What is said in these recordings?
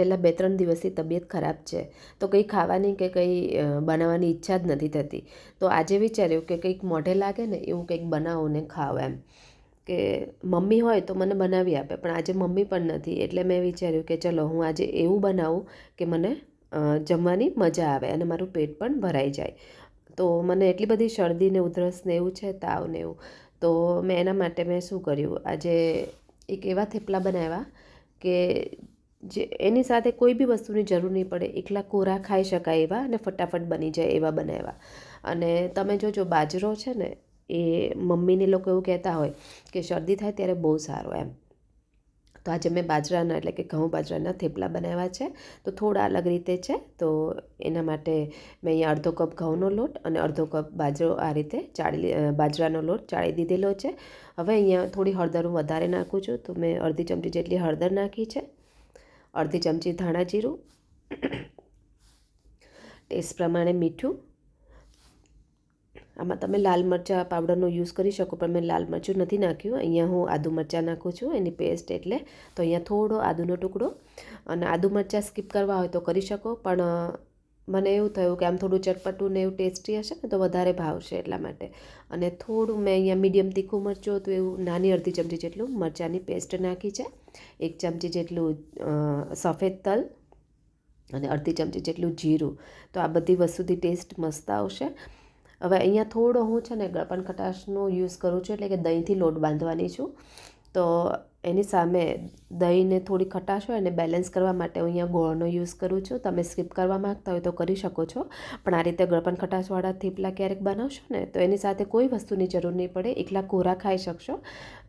છેલ્લા બે ત્રણ દિવસથી તબિયત ખરાબ છે. તો કંઈ ખાવાની કે કંઈ બનાવવાની ઈચ્છા જ નથી થતી. તો આજે વિચાર્યું કે કંઈક મોઢે લાગે ને એવું કંઈક બનાવું ને ખાવ એમ. કે મમ્મી હોય તો મને બનાવી આપે, પણ આજે મમ્મી પણ નથી. એટલે મેં વિચાર્યું કે ચલો હું આજે એવું બનાવું કે મને જમવાની મજા આવે અને મારું પેટ પણ ભરાઈ જાય. તો મને એટલી બધી શરદી ને ઉધરસ ને એવું છે, તાવ ને એવું. તો મેં એના માટે મેં શું કર્યું? આજે એક એવા થેપલા બનાવ્યા કે જે એની સાથે કોઈ બી વસ્તુની જરૂર નહીં પડે. એકલા કોરા ખાઈ શકાય એવા અને ફટાફટ બની જાય એવા બનાવ્યા. અને તમે જોજો બાજરો છે ને, એ મમ્મીને લોકો એવું કહેતા હોય કે શરદી થાય ત્યારે બહુ સારો એમ. તો આજે મેં બાજરાના એટલે કે ઘઉં બાજરાના થેપલા બનાવ્યા છે. તો થોડા અલગ રીતે છે. તો એના માટે મેં અહીંયા અડધો કપ ઘઉંનો લોટ અને અડધો કપ બાજરો આ રીતે ચાળી બાજરાનો લોટ ચાળી દીધેલો છે. હવે અહીંયા થોડી હળદર હું વધારે નાખું છું. તો મેં અડધી ચમચી જેટલી હળદર નાખી છે. અડધી ચમચી ધાણા જીરું, ટેસ્ટ પ્રમાણે મીઠું. આમાં તમે લાલ મરચાં પાવડરનો યુઝ કરી શકો, પણ મેં લાલ મરચું નથી નાખ્યું. અહીંયા હું આદુ મરચાં નાખું છું, એની પેસ્ટ એટલે. તો અહીંયા થોડો આદુનો ટુકડો. અને આદુ મરચાં સ્કીપ કરવા હોય તો કરી શકો, પણ મને એવું થયું કે આમ થોડું ચટપટું ને એવું ટેસ્ટી હશે ને તો વધારે ભાવશે એટલા માટે. અને થોડું મેં અહીંયા મીડિયમ તીખું મરચું હતું, એવું નાની અડધી ચમચી જેટલું મરચાંની પેસ્ટ નાખી છે. એક ચમચી જેટલું સફેદ તલ અને અડધી ચમચી જેટલું જીરું. તો આ બધી વસ્તુથી ટેસ્ટ મસ્ત આવશે. હવે અહીંયા થોડો હું છે ને ગળપણ ખટાશનો યુઝ કરું છું એટલે કે દહીંથી લોટ બાંધવાની છું. તો એની સામે દહીંને થોડી ખટાશ હોય અને બેલેન્સ કરવા માટે હું અહીંયા ગોળનો યુઝ કરું છું. તમે સ્કીપ કરવા માગતા હોય તો કરી શકો છો. પણ આ રીતે ગળપણ ખટાશવાળા થેપલા ક્યારેક બનાવશો ને, તો એની સાથે કોઈ વસ્તુની જરૂર નહીં પડે. એકલા કોરા ખાઈ શકશો.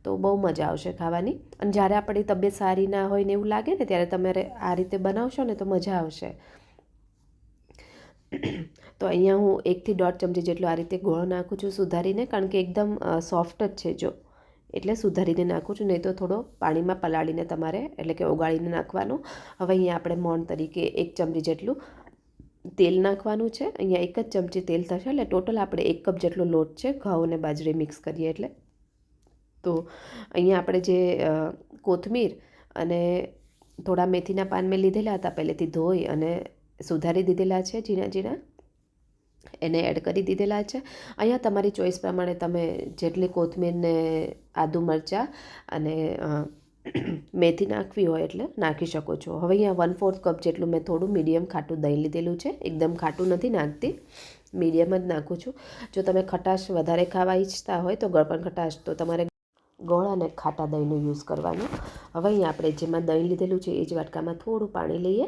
તો બહુ મજા આવશે ખાવાની. અને જ્યારે આપણી તબિયત સારી ના હોય ને એવું લાગે ને, ત્યારે તમે આ રીતે બનાવશો ને તો મજા આવશે. તો અહીંયા હું એકથી દોઢ ચમચી જેટલો આ રીતે ગોળ નાખું છું સુધારીને, કારણ કે એકદમ સોફ્ટ જ છે જો. એટલે સુધારીને નાખું છું, નહીં તો થોડો પાણીમાં પલાળીને તમારે, એટલે કે ઓગાળીને નાખવાનો. હવે અહીંયા આપણે મોણ તરીકે એક ચમચી જેટલું તેલ નાખવાનું છે. અહીંયા એક જ ચમચી તેલ થશે, એટલે ટોટલ આપણે એક કપ જેટલો લોટ છે, ઘઉં અને બાજરી મિક્સ કરીએ એટલે. તો અહીંયા આપણે જે કોથમીર અને થોડા મેથીના પાન મેં લીધેલા હતા, પહેલેથી ધોઈ અને સુધારી દીધેલા છે ઝીણા ઝીણા એને એડ કરી દીધેલા છે. અહીંયા તમારી ચોઈસ પ્રમાણે તમે જેટલી કોથમીરને આદુ મરચાં અને મેથી નાખવી હોય એટલે નાખી શકો છો. હવે અહીંયા વન ફોર્થ કપ જેટલું મેં થોડું મીડિયમ ખાટું દહીં લીધેલું છે. એકદમ ખાટું નથી નાખતી મીડિયમ જ નાખું છું. જો તમે ખટાશ વધારે ખાવા ઈચ્છતા હોય તો ગળપણ ખટાશ, તો તમારે ગોળ અને ખાટા દહીંનો યુઝ કરવાનો. હવે અહીંયા આપણે જેમાં દહીં લીધેલું છે એ જ વાટકામાં થોડું પાણી લઈએ.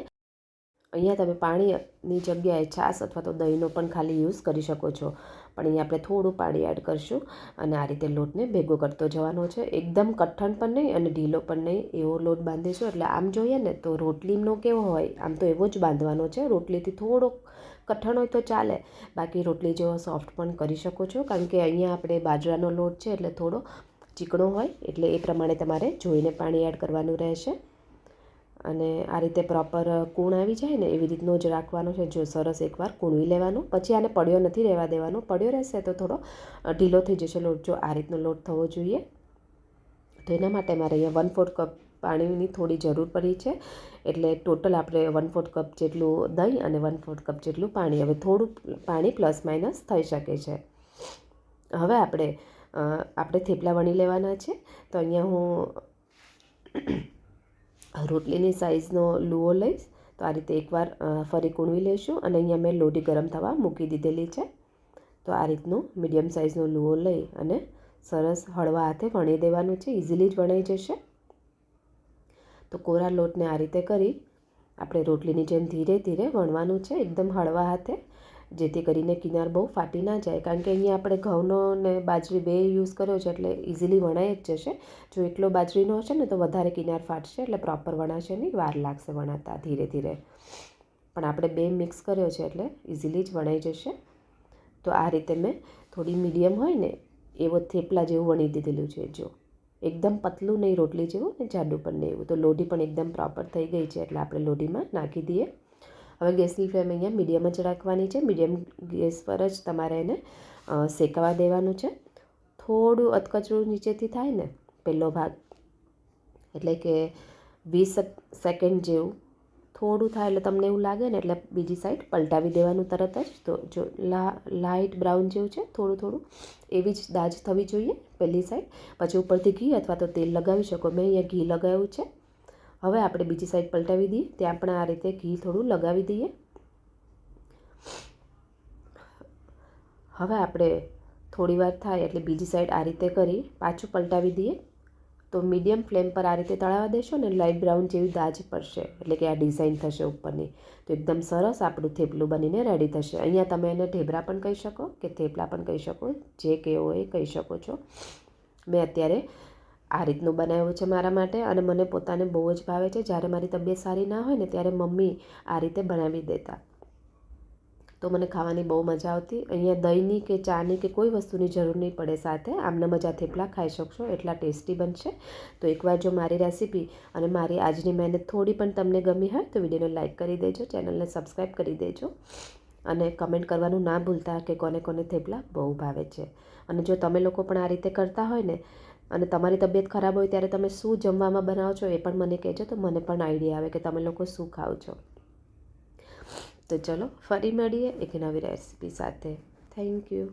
અહીંયા તમે પાણીની જગ્યાએ છાશ અથવા તો દહીંનો પણ ખાલી યુઝ કરી શકો છો. પણ અહીંયા આપણે થોડું પાણી એડ કરશું અને આ રીતે લોટને ભેગો કરતો જવાનો છે. એકદમ કઠણ પણ નહીં અને ઢીલો પણ નહીં, એવો લોટ બાંધીશું. એટલે આમ જોઈએ ને તો રોટલીનો કેવો હોય, આમ તો એવો જ બાંધવાનો છે. રોટલીથી થોડો કઠણ હોય તો ચાલે. બાકી રોટલી જેવો સોફ્ટ પણ કરી શકો છો. કારણ કે અહીંયા આપણે બાજરાનો લોટ છે એટલે થોડો ચીકણો હોય, એટલે એ પ્રમાણે તમારે જોઈને પાણી એડ કરવાનું રહેશે. અને આ રીતે પ્રોપર કૂણ આવી જાય ને એવી રીતનો જ રાખવાનો છે. જો સરસ એકવાર કૂણવી લેવાનો. પછી આને પડ્યો નથી રહેવા દેવાનો. પડ્યો રહેશે તો થોડો ઢીલો થઈ જશે લોટ. જો આ રીતનો લોટ થવો જોઈએ. તો એના માટે મારે અહીંયા વન ફોર્થ કપ પાણીની થોડી જરૂર પડી છે. એટલે ટોટલ આપણે વન ફોર્થ કપ જેટલું દહીં અને વન ફોર્થ કપ જેટલું પાણી. હવે થોડું પાણી પ્લસ માઇનસ થઈ શકે છે. હવે આપણે આપણે થેપલા વણી લેવાના છે. તો અહીંયા હું રોટલીની સાઇઝનો લુઓ લઈશ. તો આ રીતે એકવાર ફરી કૂણવી લઈશું અને અહીંયા મેં લોઢી ગરમ થવા મૂકી દીધેલી છે. તો આ રીતનું મીડિયમ સાઇઝનો લુઓ લઈ અને સરસ હળવા હાથે વણી દેવાનું છે. ઇઝીલી જ વણાઈ જશે. તો કોરા લોટને આ રીતે કરી આપણે રોટલીની જેમ ધીરે ધીરે વણવાનું છે. એકદમ હળવા હાથે જેથી કરીને કિનાર બહુ ફાટી ના જાય. કારણ કે અહીંયા આપણે ઘઉંનો ને બાજરી બે યુઝ કર્યો છે એટલે ઇઝીલી વણાઈ જ જશે. જો એકલો બાજરીનો હશે ને તો વધારે કિનાર ફાટશે એટલે પ્રોપર વણાશે નહીં, વાર લાગશે વણાતા ધીરે ધીરે. પણ આપણે બે મિક્સ કર્યો છે એટલે ઇઝીલી જ વણાઈ જશે. તો આ રીતે મેં થોડી મીડિયમ હોય ને એવો થેપલા જેવું વણી દીધેલું છે. જો એકદમ પતલું નહીં રોટલી જેવું ને જાડું પણ નહીં એવું. તો લોઢી પણ એકદમ પ્રોપર થઈ ગઈ છે એટલે આપણે લોઢીમાં નાખી દઈએ. હવે ગેસની ફ્લેમ અહીંયા મીડિયમ જ રાખવાની છે. મીડિયમ ગેસ પર જ તમારે એને શેકવા દેવાનું છે. થોડું અધકચરું નીચેથી થાય ને પહેલો ભાગ, એટલે કે વીસ સેકન્ડ જેવું, થોડું થાય એટલે તમને એવું લાગે ને, એટલે બીજી સાઈડ પલટાવી દેવાનું તરત જ. તો જો, લા લાઇટ બ્રાઉન જેવું છે, થોડું થોડું, એવી જ દાજ થવી જોઈએ પહેલી સાઈડ. પછી ઉપરથી ઘી અથવા તો તેલ લગાવી શકો. મેં અહીંયા ઘી લગાવ્યું છે. હવે આપણે બીજી સાઈડ પલટાવી દઈએ. ત્યાં પણ આ રીતે ઘી થોડું લગાવી દઈએ. હવે આપણે થોડી વાર થાય એટલે બીજી સાઈડ આ રીતે કરી પાછું પલટાવી દઈએ. તો મીડિયમ ફ્લેમ પર આ રીતે તળાવવા દેશો ને લાઇટ બ્રાઉન જેવી દાજ પડશે. એટલે કે આ ડિઝાઇન થશે ઉપરની. તો એકદમ સરસ આપણું થેપલું બનીને રેડી થશે. અહીંયા તમે એને ઢેબરા પણ કહી શકો કે થેપલા પણ કહી શકો. જે કહેવો એ કહી શકો છો. મેં અત્યારે આ રીતનું બનાવ્યું છે મારા માટે અને મને પોતાને બહુ જ ભાવે છે. જ્યારે મારી તબિયત સારી ના હોય ને ત્યારે મમ્મી આ રીતે બનાવી દેતા. તો મને ખાવાની બહુ મજા આવતી. અહીંયા દહીંની કે ચાની કે કોઈ વસ્તુની જરૂર નહીં પડે સાથે. આમને મજા થેપલા ખાઈ શકશો, એટલા ટેસ્ટી બનશે. તો એકવાર જો મારી રેસીપી અને મારી આજની મહેનત થોડી પણ તમને ગમી હોય તો વિડીયોને લાઇક કરી દેજો, ચેનલને સબસ્ક્રાઈબ કરી દેજો. અને કમેન્ટ કરવાનું ના ભૂલતા કે કોને કોને થેપલા બહુ ભાવે છે. અને જો તમે લોકો પણ આ રીતે કરતા હોય ને અને તમારી તબિયત ખરાબ હોય ત્યારે તમે શું જમવામાં બનાવો છો એ પણ મને કહેજો તો મને પણ આઈડિયા આવે કે તમે લોકો શું ખાઓ છો. તો ચલો, ફરી મળીએ એક નવી રેસીપી સાથે. Thank you